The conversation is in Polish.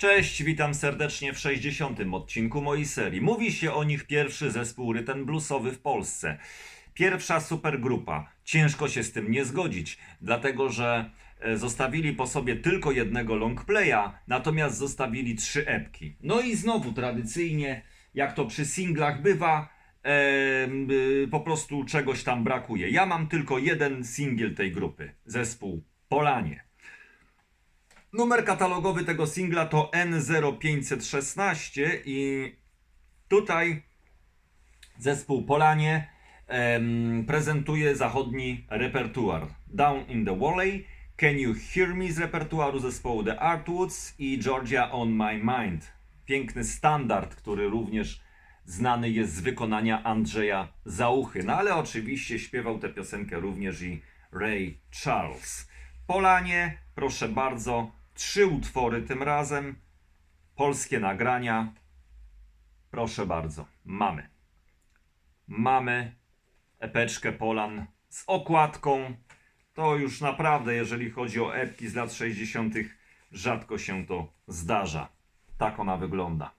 Cześć, witam serdecznie w 60. odcinku mojej serii. Mówi się o nich pierwszy zespół rytm bluesowy w Polsce. Pierwsza supergrupa. Ciężko się z tym nie zgodzić, dlatego że e, zostawili po sobie tylko jednego longplaya, natomiast zostawili trzy epki. No i znowu tradycyjnie, jak to przy singlach bywa, em, y, po prostu czegoś tam brakuje. Ja mam tylko jeden singiel tej grupy. Zespół Polanie. Numer katalogowy tego singla to N0516 i tutaj zespół Polanie em, prezentuje zachodni repertuar. Down in the Valley, Can You Hear Me z repertuaru zespołu The Artwoods i Georgia on My Mind. Piękny standard, który również znany jest z wykonania Andrzeja Zauchy. No ale oczywiście śpiewał tę piosenkę również i Ray Charles. Polanie, proszę bardzo, trzy utwory tym razem, polskie nagrania. Proszę bardzo, mamy. Mamy epeczkę Polan z okładką. To już naprawdę, jeżeli chodzi o epki z lat 60., rzadko się to zdarza. Tak ona wygląda.